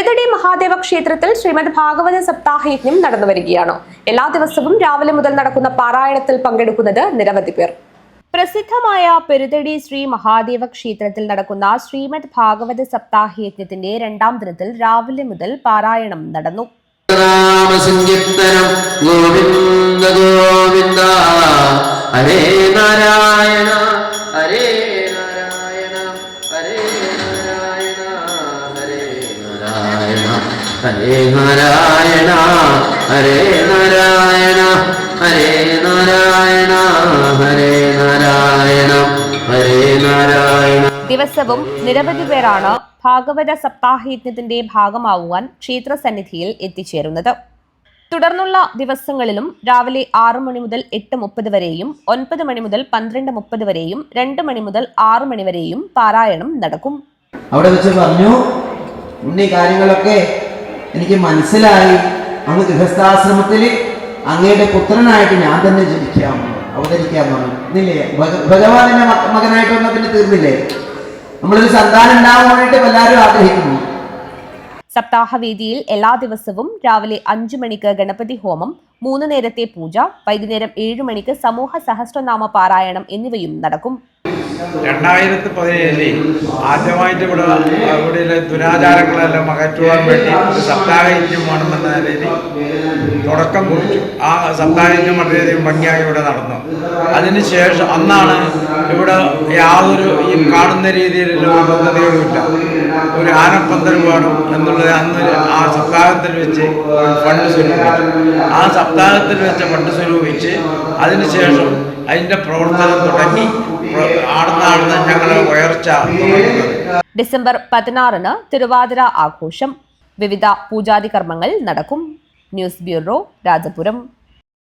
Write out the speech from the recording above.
പെരുതടി മഹാദേവ ക്ഷേത്രത്തിൽ ശ്രീമദ് ഭാഗവത സപ്താഹയജ്ഞം നടന്നു വരികയാണ്. എല്ലാ ദിവസവും രാവിലെ മുതൽ നടക്കുന്ന പാരായണത്തിൽ പങ്കെടുക്കുന്നത് നിരവധി പേർ. പ്രസിദ്ധമായ പെരുതടി ശ്രീ മഹാദേവ ക്ഷേത്രത്തിൽ നടക്കുന്ന ശ്രീമദ് ഭാഗവത സപ്താഹയജ്ഞത്തിന്റെ രണ്ടാം ദിനത്തിൽ രാവിലെ മുതൽ പാരായണം നടന്നു. ഹരേ നാരായണ ഹരേ നാരായണ ഹരേ നാരായണ ഹരേ നാരായണ ഹരേ നാരായണ. ദിവസവും നിരവധി പേരാണ് ഭാഗവത സപ്താഹയജ്ഞത്തിന്റെ ഭാഗമാവുവാൻ ക്ഷേത്ര ക്ഷേത്രസന്നിധിയിൽ എത്തിച്ചേരുന്നത്. തുടർന്നുള്ള ദിവസങ്ങളിലും രാവിലെ ആറ് മണി മുതൽ എട്ട് മുപ്പത് വരെയും ഒൻപത് മണി മുതൽ പന്ത്രണ്ട് മുപ്പത് വരെയും രണ്ട് മണി മുതൽ ആറ് മണി വരെയും പാരായണം നടക്കും. അവിടെ വെച്ച് പറഞ്ഞു ഉണ്ണി കാര്യങ്ങളൊക്കെ എനിക്ക് മനസ്സിലായി. അങ്ങ് ഗൃഹസ്ഥാശ്രമത്തിൽ അങ്ങയുടെ പുത്രനായിട്ട് ഞാൻ തന്നെ ജനിക്കാം അവതരിക്കാൻ പറഞ്ഞു ഇന്നില്ലേ ഭഗ- ഭഗവാൻ എന്നെ മക- മകനായിട്ട് വന്ന പിന്നെ തീർന്നില്ലേ? നമ്മളൊരു സന്താനം ഉണ്ടാകാൻ വേണ്ടിയിട്ട് എല്ലാവരും ആഗ്രഹിക്കുന്നു. സപ്താഹവേദിയിൽ എല്ലാ ദിവസവും രാവിലെ അഞ്ചു മണിക്ക് ഗണപതി ഹോമം മൂന്ന് നേരത്തെ പൂജ വൈകുന്നേരം ഏഴു മണിക്ക് സമൂഹ സഹസ്രനാമ പാരായണം എന്നിവയും നടക്കും. രണ്ടായിരത്തി പതിനേഴിൽ ആദ്യമായിട്ട് ഇവിടെ ഇവിടെയുള്ള ദുരാചാരങ്ങളെല്ലാം അകറ്റുവാൻ വേണ്ടി ഒരു വേണമെന്ന നിലയിൽ തുടക്കം കുറിച്ചു. ആ സപ്താഹയജ്ഞം വളരെയധികം ഭംഗിയായി ഇവിടെ നടന്നു. അതിനുശേഷം അന്നാണ് ഇവിടെ യാതൊരു ഈ കാണുന്ന രീതിയിലുള്ള പദ്ധതികളുമില്ല ഒരു ആനപ്പന്തൽ വേണം എന്നുള്ളത് അന്ന് ആ സപ്താഹത്തിൽ വെച്ച് ഫണ്ട് സ്വരൂപിച്ചു. ആ സപ്താഹത്തിൽ വെച്ച ഫണ്ട് സ്വരൂപിച്ച് അതിനുശേഷം അതിന്റെ പ്രവർത്തനം തുടങ്ങി. ഡിസംബർ പതിനാറിന് തിരുവാതിര ആഘോഷം. വിവിധ പൂജാതി കർമ്മങ്ങൾ നടക്കും. News bureau Rajapuram.